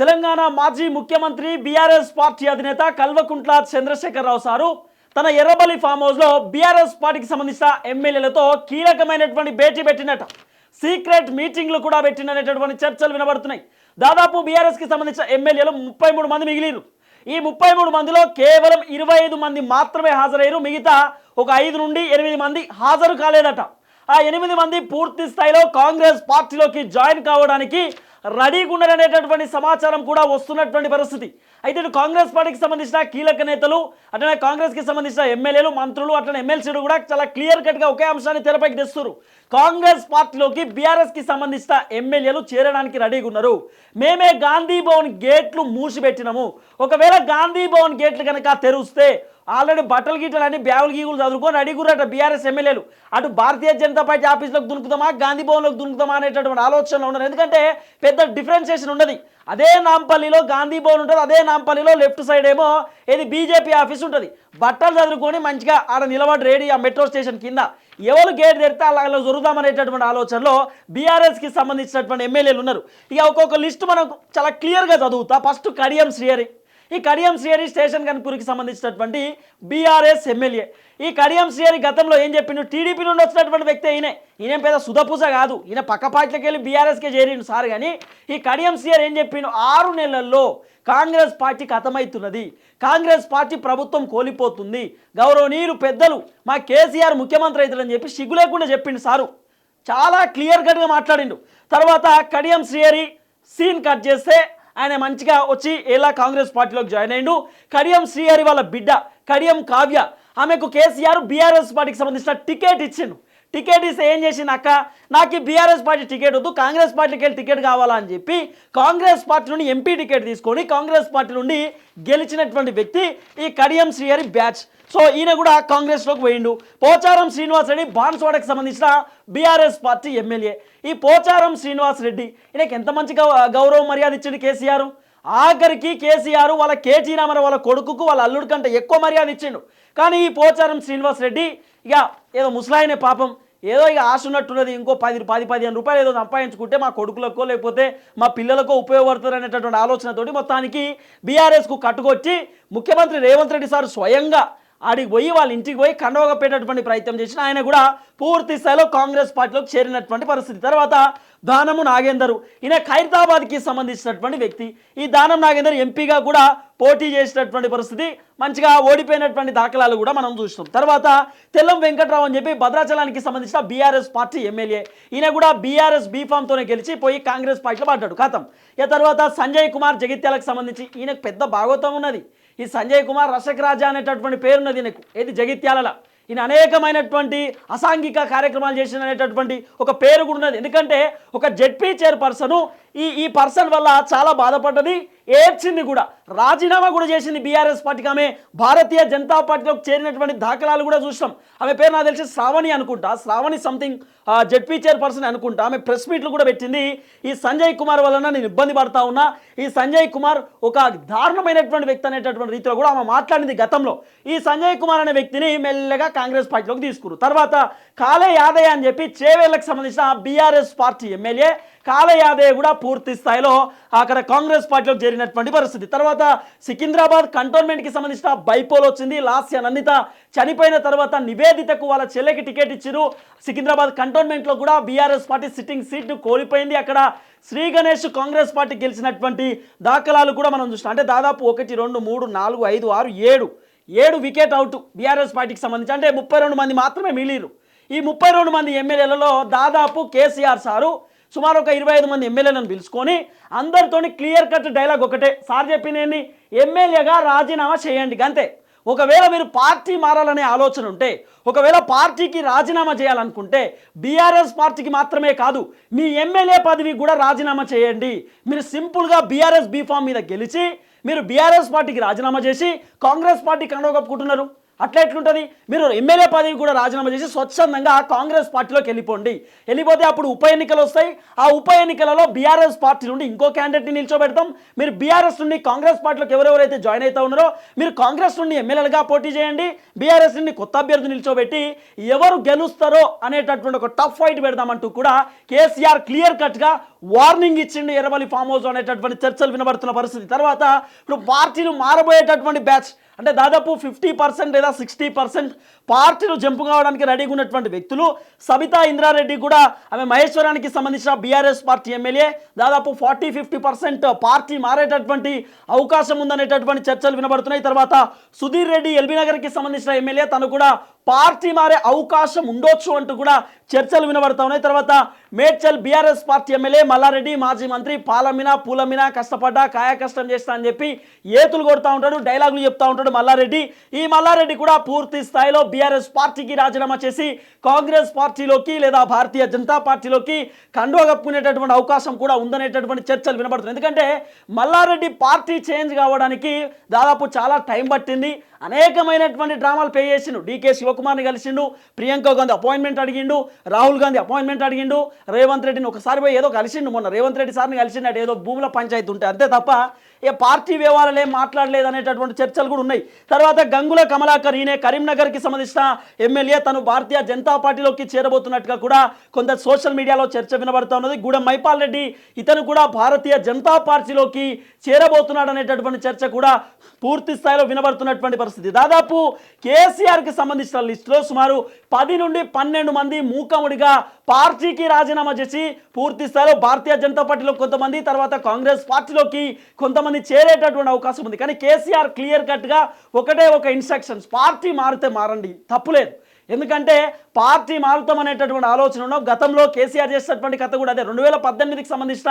తెలంగాణ మాజీ ముఖ్యమంత్రి BRS party అధినేత కల్వకుంట్ల చంద్రశేఖరరావు సారు తన ఎర్రబల్లి ఫామ్ హౌస్లో బీఆర్ఎస్ పార్టీకి సంబంధించిన ఎమ్మెల్యేలతో కీలకమైనటువంటి భేటీ పెట్టినట్ట సీక్రెట్ మీటింగ్లు కూడా పెట్టిననేటటువంటి చర్చలు వినబడుతున్నాయి. దాదాపు బీఆర్ఎస్కి సంబంధించిన ఎమ్మెల్యేలు ముప్పై మూడు మంది మిగిలిరు. ఈ ముప్పై మూడు మందిలో కేవలం ఇరవై ఐదు మంది మాత్రమే హాజరయ్యారు. మిగతా ఒక ఐదు నుండి ఎనిమిది మంది హాజరు కాలేదట. ఆ ఎనిమిది మంది పూర్తి స్థాయిలో కాంగ్రెస్ పార్టీలోకి జాయిన్ కావడానికి రెడీగా ఉన్నారనేటటువంటి సమాచారం కూడా వస్తున్నటువంటి పరిస్థితి. అయితే ఇటు కాంగ్రెస్ పార్టీకి సంబంధించిన కీలక నేతలు అట్లనే కాంగ్రెస్కి సంబంధించిన ఎమ్మెల్యేలు మంత్రులు అట్లనే ఎమ్మెల్సీలు కూడా చాలా క్లియర్ కట్గా ఒకే అంశాన్ని తెరపైకి తెస్తున్నారు. కాంగ్రెస్ పార్టీలోకి బీఆర్ఎస్కి సంబంధించిన ఎమ్మెల్యేలు చేరడానికి రెడీగా ఉన్నారు మేమే గాంధీ భవన్ గేట్లు మూసిపెట్టినాము. ఒకవేళ గాంధీ భవన్ గేట్లు కనుక తెరిస్తే ఆల్రెడీ బట్టలు గీటలు అని బ్యాగులు గీగులు చదువుకొని అడిగురట బీఆర్ఎస్ ఎమ్మెల్యేలు. అటు భారతీయ జనతా పార్టీ ఆఫీస్లోకి దునుకుతామా గాంధీ భవన్లోకి దునుకుతామా అనేటటువంటి ఆలోచనలో ఉన్నారు ఎందుకంటే పెద్ద డిఫరెన్సియేషన్ ఉండదు. అదే నాంపల్లిలో గాంధీ భవన్ ఉంటుంది అదే నాంపల్లిలో లెఫ్ట్ సైడ్ ఏమో ఇది బీజేపీ ఆఫీస్ ఉంటుంది. బట్టలు చదువుకొని మంచిగా ఆడ నిలబడి రెడీ ఆ మెట్రో స్టేషన్ కింద ఎవరు గేట్ తెరితే అలా అలా జరుగుదామనేటటువంటి ఆలోచనలో బీఆర్ఎస్కి సంబంధించినటువంటి ఎమ్మెల్యేలు ఉన్నారు. ఇక ఒక్కొక్క లిస్ట్ మనం చాలా క్లియర్గా చదువుతా. ఫస్ట్ కడియం శ్రీహరి. ఈ కడియం శ్రీహరి స్టేషన్ కనుపూరికి సంబంధించినటువంటి బీఆర్ఎస్ ఎమ్మెల్యే. ఈ కడియం శ్రీహరి గతంలో ఏం చెప్పిండు? టీడీపీ నుండి వచ్చినటువంటి వ్యక్తి ఈయనే. ఈయన పెద్ద సుధపూస కాదు. ఈయన పక్క పార్టీలకు వెళ్ళి బీఆర్ఎస్కే చేరిండు సార్ కానీ ఈ కడియం శ్రీహరి ఏం చెప్పిండు? ఆరు నెలల్లో కాంగ్రెస్ పార్టీ కథమవుతున్నది కాంగ్రెస్ పార్టీ ప్రభుత్వం కోల్పోతుంది. గౌరవనీయులు పెద్దలు మా కేసీఆర్ ముఖ్యమంత్రి అవుతుందని చెప్పి సిగ్గు లేకుండా చెప్పిండు సారు. చాలా క్లియర్ కట్గా మాట్లాడిండు. తర్వాత కడియం శ్రీహరి సీన్ కట్ చేస్తే ఆయన మంచిగా వచ్చి ఎలా కాంగ్రెస్ పార్టీలోకి జాయిన్ అయ్యిండు? కడియం శ్రీహరి వాళ్ళ బిడ్డ కడియం కావ్య ఆమెకు కేసీఆర్ బీఆర్ఎస్ పార్టీకి సంబంధించిన టికెట్ ఇచ్చిండు. టికెట్ ఇస్తే ఏం చేసింది అక్క? నాకు ఈ బీఆర్ఎస్ పార్టీ టికెట్ వద్దు కాంగ్రెస్ పార్టీకి వెళ్ళి టికెట్ కావాలా అని చెప్పి కాంగ్రెస్ పార్టీ నుండి ఎంపీ టికెట్ తీసుకొని కాంగ్రెస్ పార్టీ నుండి గెలిచినటువంటి వ్యక్తి ఈ కడియం శ్రీహరి బ్యాచ్. సో ఈయన కూడా కాంగ్రెస్లోకి పోయిండు. పోచారం శ్రీనివాస్ రెడ్డి బాన్స్వాడకు సంబంధించిన బీఆర్ఎస్ పార్టీ ఎమ్మెల్యే. ఈ పోచారం శ్రీనివాస్ రెడ్డి ఈయనకి ఎంత మంచి గౌ- గౌరవ మర్యాద ఇచ్చిండు కేసీఆర్? ఆఖరికి కేసీఆర్ వాళ్ళ కేటీ రామారావు వాళ్ళ కొడుకుకు వాళ్ళ అల్లుడి కంటే ఎక్కువ మర్యాద ఇచ్చిండు. కానీ ఈ పోచారం శ్రీనివాస్ రెడ్డి ఇక ఏదో ముసలాయనే పాపం ఏదో ఇక ఆశ ఉన్నట్టున్నది ఇంకో పది పది పదిహేను రూపాయలు ఏదో సంపాదించుకుంటే మా కొడుకులకో లేకపోతే మా పిల్లలకో ఉపయోగపడుతుంది అనేటటువంటి ఆలోచనతోటి మొత్తానికి బీఆర్ఎస్కు కట్టుకొచ్చి ముఖ్యమంత్రి రేవంత్ రెడ్డి సార్ స్వయంగా ఆడికి పోయి వాళ్ళ ఇంటికి పోయి కండవగప్పేటటువంటి ప్రయత్నం చేసిన ఆయన కూడా పూర్తి స్థాయిలో కాంగ్రెస్ పార్టీలోకి చేరినటువంటి పరిస్థితి. తర్వాత దానము నాగేందర్. ఈయన ఖైరతాబాద్కి సంబంధించినటువంటి వ్యక్తి. ఈ దానం నాగేందర్ ఎంపీగా కూడా పోటీ చేసినటువంటి పరిస్థితి. మంచిగా ఓడిపోయినటువంటి దాఖలాలు కూడా మనం చూస్తున్నాం తర్వాత తెల్లం వెంకట్రావు అని చెప్పి భద్రాచలానికి సంబంధించిన బీఆర్ఎస్ పార్టీ ఎమ్మెల్యే. ఈయన కూడా బీఆర్ఎస్ బీఫామ్తోనే గెలిచి పోయి కాంగ్రెస్ పార్టీలో పడ్డాడు ఖతం. ఇక తర్వాత సంజయ్ కుమార్ జగిత్యాలకు సంబంధించి ఈయనకు పెద్ద భాగవతం ఉన్నది. ఈ సంజయ్ కుమార్ రషక్ రాజా అనేటటువంటి పేరున్నది ఈయనకు. ఏది జగిత్యాలలో? ఈయన అనేకమైనటువంటి అసాంఘిక కార్యక్రమాలు చేసిన అనేటటువంటి ఒక పేరు కూడా ఉన్నది. ఎందుకంటే ఒక జెడ్పీ చైర్పర్సను ఈ ఈ పర్సన్ వల్ల చాలా బాధపడ్డది. ఏడ్చింది కూడా. రాజీనామా కూడా చేసింది బీఆర్ఎస్ పార్టీకి. ఆమె భారతీయ జనతా పార్టీలోకి చేరినటువంటి దాఖలాలు కూడా చూసాం ఆమె పేరు నాకు తెలిసి శ్రావణి అనుకుంటా. శ్రావణి సంథింగ్ జెడ్పీ చైర్పర్సన్ అనుకుంటా. ఆమె ప్రెస్ మీట్లు కూడా పెట్టింది. ఈ సంజయ్ కుమార్ వలన నేను ఇబ్బంది పడతా ఉన్నా. ఈ సంజయ్ కుమార్ ఒక దారుణమైనటువంటి వ్యక్తి అనేటటువంటి రీతిలో కూడా ఆమె మాట్లాడింది గతంలో. ఈ సంజయ్ కుమార్ అనే వ్యక్తిని మెల్లగా కాంగ్రెస్ పార్టీలోకి తీసుకురు. తర్వాత కాలే యాదయ్య అని చెప్పి చేవేళ్ళకు సంబంధించిన బీఆర్ఎస్ పార్టీ ఎమ్మెల్యే కాలయాదే కూడా పూర్తి స్థాయిలో అక్కడ కాంగ్రెస్ పార్టీలో చేరినటువంటి పరిస్థితి. తర్వాత సికింద్రాబాద్ కంటోన్మెంట్కి సంబంధించిన బైపోల్ వచ్చింది. లాస్య నందిత చనిపోయిన తర్వాత నివేదితకు వాళ్ళ చెల్లెకి టికెట్ ఇచ్చారు సికింద్రాబాద్ కంటోన్మెంట్లో కూడా బీఆర్ఎస్ పార్టీ సిట్టింగ్ సీట్ను కోల్పోయింది. అక్కడ శ్రీ గణేష్ కాంగ్రెస్ పార్టీ గెలిచినటువంటి దాఖలాలు కూడా మనం చూసినాం. అంటే దాదాపు ఒకటి రెండు మూడు నాలుగు ఐదు ఆరు ఏడు ఏడు వికెట్ అవుట్ బీఆర్ఎస్ పార్టీకి సంబంధించి. అంటే ముప్పై రెండు మంది మాత్రమే మిగిలిరు ఈ ముప్పై రెండు మంది ఎమ్మెల్యేలలో దాదాపు కేసీఆర్ సారు సుమారు ఒక ఇరవై ఐదు మంది ఎమ్మెల్యేలను పిలుచుకొని అందరితోని క్లియర్ కట్ డైలాగ్ ఒకటే. సార్ చెప్పినేని ఎమ్మెల్యేగా రాజీనామా చేయండి అంతే ఒకవేళ మీరు పార్టీ మారాలనే ఆలోచన ఉంటే ఒకవేళ పార్టీకి రాజీనామా చేయాలనుకుంటే బీఆర్ఎస్ పార్టీకి మాత్రమే కాదు మీ ఎమ్మెల్యే పదవి కూడా రాజీనామా చేయండి. మీరు సింపుల్గా బీఆర్ఎస్ బీఫామ్ మీద గెలిచి మీరు బీఆర్ఎస్ పార్టీకి రాజీనామా చేసి కాంగ్రెస్ పార్టీ కండవ కప్పుకుంటున్నారు అట్లా ఎట్లుంటుంది? మీరు ఎమ్మెల్యే పదవి కూడా రాజీనామా చేసి స్వచ్ఛందంగా కాంగ్రెస్ పార్టీలోకి వెళ్ళిపోండి. వెళ్ళిపోతే అప్పుడు ఉప ఎన్నికలు వస్తాయి. ఆ ఉప ఎన్నికలలో బీఆర్ఎస్ పార్టీ నుండి ఇంకో క్యాండిడేట్ని నిల్చోబెడతాం. మీరు బీఆర్ఎస్ నుండి కాంగ్రెస్ పార్టీలోకి ఎవరెవరైతే జాయిన్ అవుతా ఉన్నారో మీరు కాంగ్రెస్ నుండి ఎమ్మెల్యేలుగా పోటీ చేయండి. బీఆర్ఎస్ నుండి కొత్త అభ్యర్థి నిల్చోబెట్టి ఎవరు గెలుస్తారో అనేటటువంటి ఒక టఫ్ ఫైట్ పెడదామంటూ కూడా కేసీఆర్ క్లియర్ కట్గా వార్నింగ్ ఇచ్చిండు ఎర్రబలి ఫామ్ హౌస్ అనేటటువంటి చర్చలు వినబడుతున్న పరిస్థితి. తర్వాత ఇప్పుడు పార్టీలు మారబోయేటటువంటి బ్యాచ్ అంటే దాదాపు ఫిఫ్టీ పర్సెంట్ లేదా సిక్స్టీ పర్సెంట్ పార్టీలు జంపు కావడానికి రెడీగా ఉన్నటువంటి వ్యక్తులు సబితా ఇంద్రారెడ్డి కూడా ఆమె మహేశ్వరానికి సంబంధించిన బీఆర్ఎస్ పార్టీ ఎమ్మెల్యే దాదాపు ఫార్టీ ఫిఫ్టీ పర్సెంట్ పార్టీ మారేటటువంటి అవకాశం ఉందనేటటువంటి చర్చలు వినబడుతున్నాయి. తర్వాత సుధీర్ రెడ్డి ఎల్బీ నగర్కి సంబంధించిన ఎమ్మెల్యే తను కూడా పార్టీ మారే అవకాశం ఉండొచ్చు అంటూ కూడా చర్చలు వినబడతా ఉన్నాయి. తర్వాత Medchal BRS party MLA Malla Reddy మాజీ మంత్రి పాలమిన పూలమిన కష్టపడ్డా కాయ కష్టం చేస్తా అని చెప్పి ఏతులు కొడతా ఉంటాడు డైలాగులు చెప్తా ఉంటాడు మల్లారెడ్డి. ఈ మల్లారెడ్డి కూడా పూర్తి స్థాయిలో బీఆర్ఎస్ పార్టీకి రాజీనామా చేసి కాంగ్రెస్ పార్టీలోకి లేదా భారతీయ జనతా పార్టీలోకి కండువ కప్పుకునేటటువంటి అవకాశం కూడా ఉందనేటటువంటి చర్చలు వినబడుతున్నాయి. ఎందుకంటే మల్లారెడ్డి పార్టీ చేంజ్ కావడానికి దాదాపు చాలా టైం పట్టింది. అనేకమైనటువంటి డ్రామాలు పే చేసిండు. డీకే శివకుమార్ని కలిసిండు ప్రియాంక గాంధీ అపాయింట్మెంట్ అడిగిండు రాహుల్ గాంధీ అపాయింట్మెంట్ అడిగిండు రేవంత్ రెడ్డిని ఒకసారి పోయి ఏదో కలిసిండు మొన్న. రేవంత్ రెడ్డి సార్ని కలిసిండు ఏదో భూముల పంచాయతీ ఉంటే అంతే తప్ప ఏ పార్టీ వ్యవహారాలు ఏం మాట్లాడలేదు అనేటటువంటి చర్చలు కూడా ఉన్నాయి. తర్వాత గంగుల కమలాకర్ ఈయన కరీంనగర్కి సంబంధించిన ఎమ్మెల్యే. తను భారతీయ జనతా పార్టీలోకి చేరబోతున్నట్టుగా కూడా కొంత సోషల్ మీడియాలో చర్చ వినబడుతూ ఉన్నది. గూడెం మైపాల్ రెడ్డి ఇతను కూడా భారతీయ జనతా పార్టీలోకి చేరబోతున్నాడు అనేటటువంటి చర్చ కూడా పూర్తి స్థాయిలో వినబడుతున్నటువంటి పరిస్థితి. దాదాపు కేసీఆర్కి సంబంధించిన లిస్టులో సుమారు పది నుండి పన్నెండు మంది మూకముడిగా పార్టీకి రాజీనామా చేసి పూర్తి స్థాయిలో భారతీయ జనతా పార్టీలో కొంతమంది తర్వాత కాంగ్రెస్ పార్టీలోకి కొంతమంది చేరేటటువంటి అవకాశం ఉంది. కానీ కేసీఆర్ క్లియర్ కట్గా ఒకటే ఒక ఇన్స్ట్రక్షన్స్ పార్టీ మారితే మారండి. తప్పులేదు. ఎందుకంటే పార్టీ మారుతాం అనేటటువంటి ఆలోచన ఉండవు గతంలో కేసీఆర్ చేసినటువంటి కథ కూడా అదే. రెండు వేల పద్దెనిమిదికి సంబంధించిన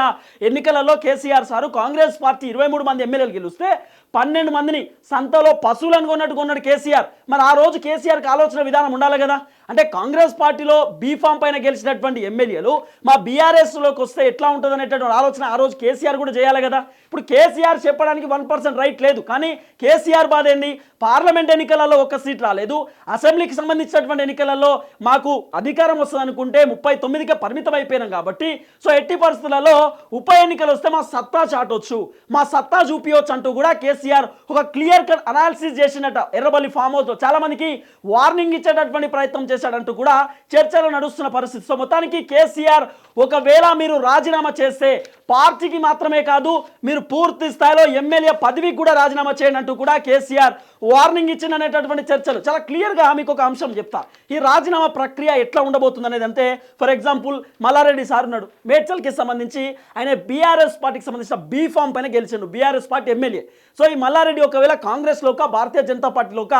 ఎన్నికలలో కేసీఆర్ సారు కాంగ్రెస్ పార్టీ ఇరవై మూడు మంది ఎమ్మెల్యేలు గెలిస్తే పన్నెండు మందిని సంతలో పశువులను కొన్నట్టు కొన్నాడు కేసీఆర్. మరి ఆ రోజు కేసీఆర్కి ఆలోచన విధానం ఉండాలి కదా? అంటే కాంగ్రెస్ పార్టీలో బీఫామ్ పైన గెలిచినటువంటి ఎమ్మెల్యేలు మా బీఆర్ఎస్లోకి వస్తే ఎట్లా ఉంటుంది అనేటటువంటి ఆలోచన ఆ రోజు కేసీఆర్ కూడా చేయాలి కదా? ఇప్పుడు కేసీఆర్ చెప్పడానికి వన్ పర్సెంట్ రైట్ లేదు. కానీ కేసీఆర్ బాధ ఏంది? పార్లమెంట్ ఎన్నికలలో ఒక్క సీట్ రాలేదు. అసెంబ్లీకి సంబంధించినటువంటి ఎన్నికలలో మాకు అధికారం వస్తుంది అనుకుంటే ముప్పై తొమ్మిదికే పరిమితం అయిపోయినాం కాబట్టి సో ఎట్టి పరిస్థితులలో ఉప ఎన్నికలు వస్తే మా సత్తా చాటొచ్చు. మా సత్తా చూపించవచ్చు అంటూ కూడా కేసీఆర్ ఒక క్లియర్ కట్ అనాలిసిస్ చేసినట్ట ఎర్రబల్లి ఫామ్ హౌస్లో చాలా మందికి వార్నింగ్ ఇచ్చేటటువంటి ప్రయత్నం చేశాడంటూ కూడా చర్చలు నడుస్తున్న పరిస్థితి. సో మొత్తానికి కేసీఆర్ ఒకవేళ మీరు రాజీనామా చేస్తే పార్టీకి మాత్రమే కాదు మీరు పూర్తి స్థాయిలో ఎమ్మెల్యే పదవికి కూడా రాజీనామా చేయండి అంటూ కూడా కేసీఆర్ వార్నింగ్ ఇచ్చిందనేటటువంటి చర్చలు. చాలా క్లియర్గా మీకు ఒక అంశం చెప్తా. ఈ రాజీనామా ప్రక్రియ ఎట్లా ఉండబోతుంది అనేది అంటే ఫర్ ఎగ్జాంపుల్ మల్లారెడ్డి సార్ ఉన్నాడు. మేడ్చల్కి సంబంధించి ఆయన బీఆర్ఎస్ పార్టీకి సంబంధించిన బీ ఫామ్ పైన గెలిచిండు బీఆర్ఎస్ పార్టీ ఎమ్మెల్యే. సో ఈ మల్లారెడ్డి ఒకవేళ కాంగ్రెస్లోక భారతీయ జనతా పార్టీలోక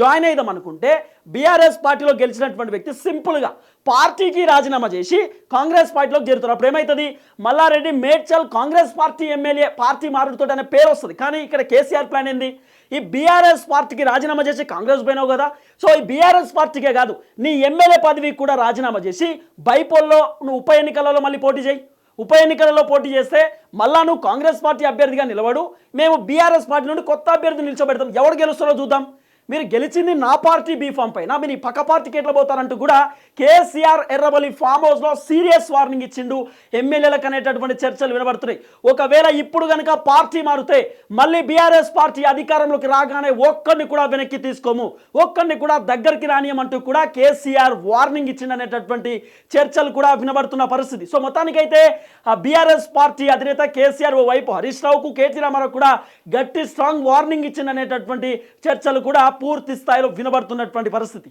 జాయిన్ అయిదాం అనుకుంటే బీఆర్ఎస్ పార్టీలో గెలిచినటువంటి వ్యక్తి సింపుల్గా పార్టీకి రాజీనామా చేసి కాంగ్రెస్ పార్టీలోకి చేరుతారు అప్పుడు ఏమవుతుంది Malla Reddy Medchal Congress party MLA party మారుడుతో అనే పేరు వస్తుంది. కానీ ఇక్కడ కేసీఆర్ ప్లాన్ ఏంది? ఈ బీఆర్ఎస్ పార్టీకి రాజీనామా చేసి కాంగ్రెస్ పోయినావు కదా. సో ఈ బీఆర్ఎస్ పార్టీకే కాదు నీ ఎమ్మెల్యే పదవికి కూడా రాజీనామా చేసి బైపోల్లో నువ్వు ఉప ఎన్నికలలో మళ్ళీ పోటీ చేయి. ఉప ఎన్నికలలో పోటీ చేస్తే మళ్ళా నువ్వు కాంగ్రెస్ పార్టీ అభ్యర్థిగా నిలబడు. మేము బీఆర్ఎస్ పార్టీ నుండి కొత్త అభ్యర్థిని నిల్చోబెడతాం. ఎవరు గెలుస్తారో చూద్దాం. మీరు గెలిచింది నా పార్టీ బీఫామ్ పైన మీరు పక్క పార్టీకి ఎట్లా పోతారంటూ కూడా కేసీఆర్ ఎర్రబలి ఫామ్ హౌస్లో సీరియస్ వార్నింగ్ ఇచ్చిండు. ఎమ్మెల్యేలకు అనేటటువంటి చర్చలు వినబడుతున్నాయి. ఒకవేళ ఇప్పుడు కనుక పార్టీ మారితే మళ్ళీ బీఆర్ఎస్ పార్టీ అధికారంలోకి రాగానే ఒక్కరిని కూడా వెనక్కి తీసుకోము. ఒక్కరిని కూడా దగ్గరికి రానియమంటూ కూడా కేసీఆర్ వార్నింగ్ ఇచ్చిండనేటటువంటి చర్చలు కూడా వినబడుతున్న పరిస్థితి. సో మొత్తానికైతే ఆ బీఆర్ఎస్ పార్టీ అధినేత కేసీఆర్ ఓ వైపు హరీష్ రావుకు కేటీ రామారావు కూడా గట్టి స్ట్రాంగ్ వార్నింగ్ ఇచ్చిందనేటటువంటి చర్చలు కూడా పూర్తి స్థాయిలో వినబడుతున్నటువంటి పరిస్థితి.